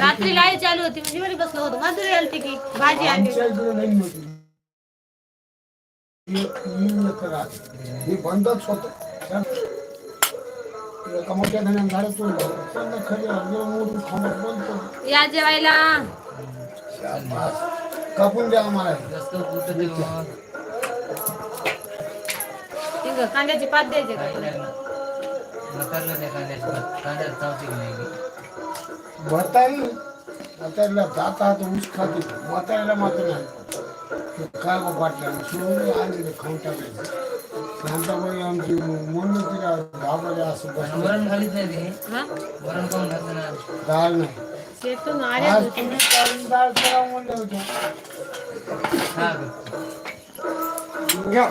रात्री लाईट चालू होती म्हणजे मी बसलो होतो मधुर आली की भाजी आली या जेवायला कापून द्या आम्हाला कांद्याची पात द्यायचे का नाही भरतायला म्हातारीला जात हात ऊस खाते म्हातारीला मात्र नाही काय गो पाटला सोडून आले खाऊन टाकायचं शांताबाई आमची म्हणून तिला घाबरले असं वरण घालीत नाही वरण खाऊन घालत दाल नाही आज तुम्ही करून दाल करावं म्हणलं होतं घ्या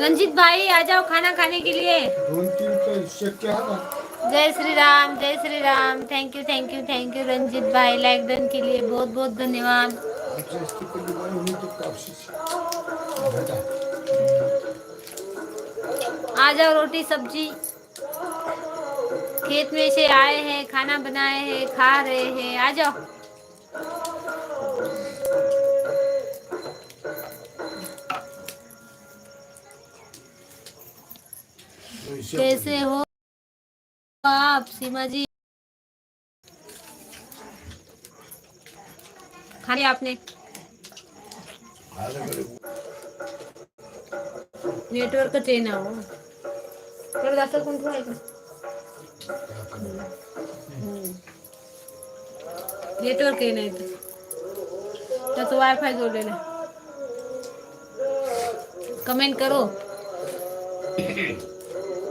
रंजीत भाई आ जाओ खाना खाने के लिए जय श्री राम जय Shri Ram thank you thank you thank you Ranjit भाई लाइक डन के लिए बहुत बहुत धन्यवाद आ जाओ रोटी सब्जी खेत में से आए हैं खाना बनाए हैं खा रहे हैं आ जाओ कैसे हो आप सीमा जी खा लिया आपने नेटवर्क का ते ना हो तर जास्त कोण ठेवायचं नेटवर्क ही हे तो तो वाईफाई जोड़ लेना कमेंट करो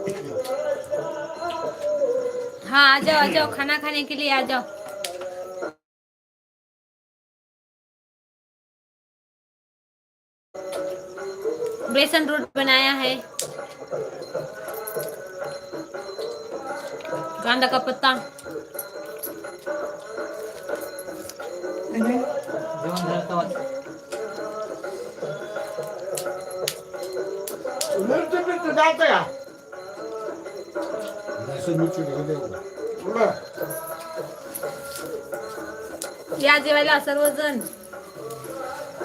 हाँ आ जाओ आ जाओ खाना खाने के लिए आ जाओ बेसन रोट बनाया है गांधा का पत्ता मिर्च भी तो या जेवायला सर्वजण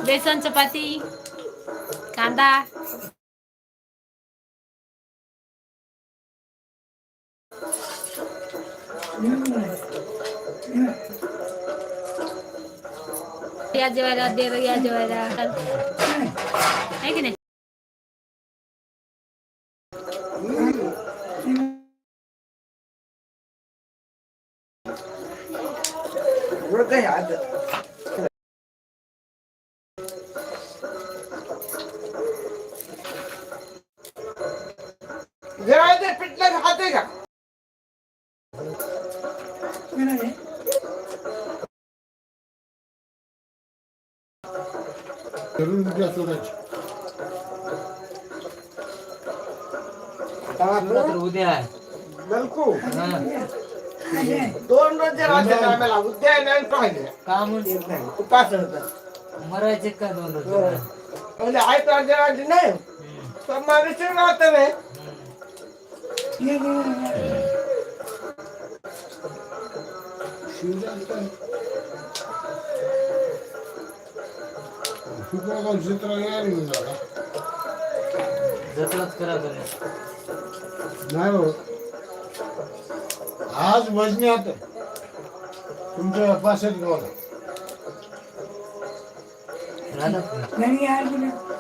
बेसन चपाती कांदा या जेवायला देर या जेवायला नाही की नाही 说干啥的？जरा दोन रोज राहते कामाला उद्या नाही पाहिजे काम येत नाही उपास मरायचे का दोन रोज हो. म्हणजे आई प्रांजळ आली नाही तर माणूस राहत जत्राच करा नाही हो. आज वजनी आता तुमच्या यार तुम्ही